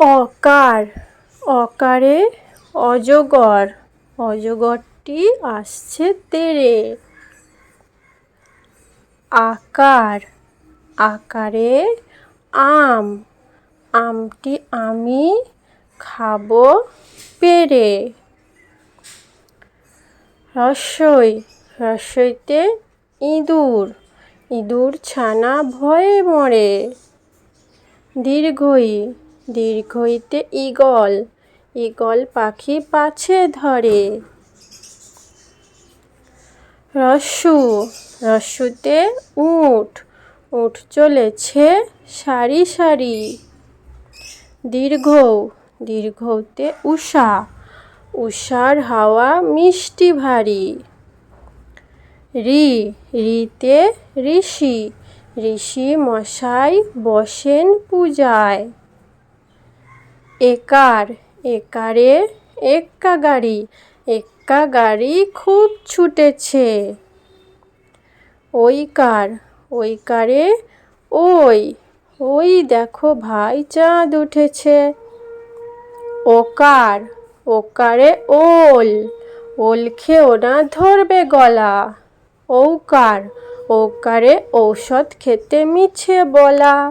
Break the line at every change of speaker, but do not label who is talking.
অকার, অকারে অজগর, অজগরটি আসছে তেড়ে আকার, আকারে আম, আমটি আমি খাব পেরে। রসই, রসইতে ইঁদুর ইঁদুর ছানা ভয়ে মরে। দীর্ঘই দীর্ঘইতে ঈগল ঈগল পাখি পাছে ধরে। রস্যু রস্যুতে উঠ উঠ চলেছে সারি সারি। দীর্ঘ, দীর্ঘতে উষা, উষার হাওয়া মিষ্টি ভারী। রি, রিতে ঋষি ঋষি মশাই বসেন পূজায়। একার, একারে এক্কা গাড়ি এক্কা গাড়ি খুব ছুটেছে। ওইকার ওইকারে ওই কারে ওই ওই দেখো ভাই চাঁদ উঠেছে। ওকার ওকারে ওল ওল খেও না ধরবে গলা। ঔকার ওকারে ঔষধ খেতে মিছে বলা।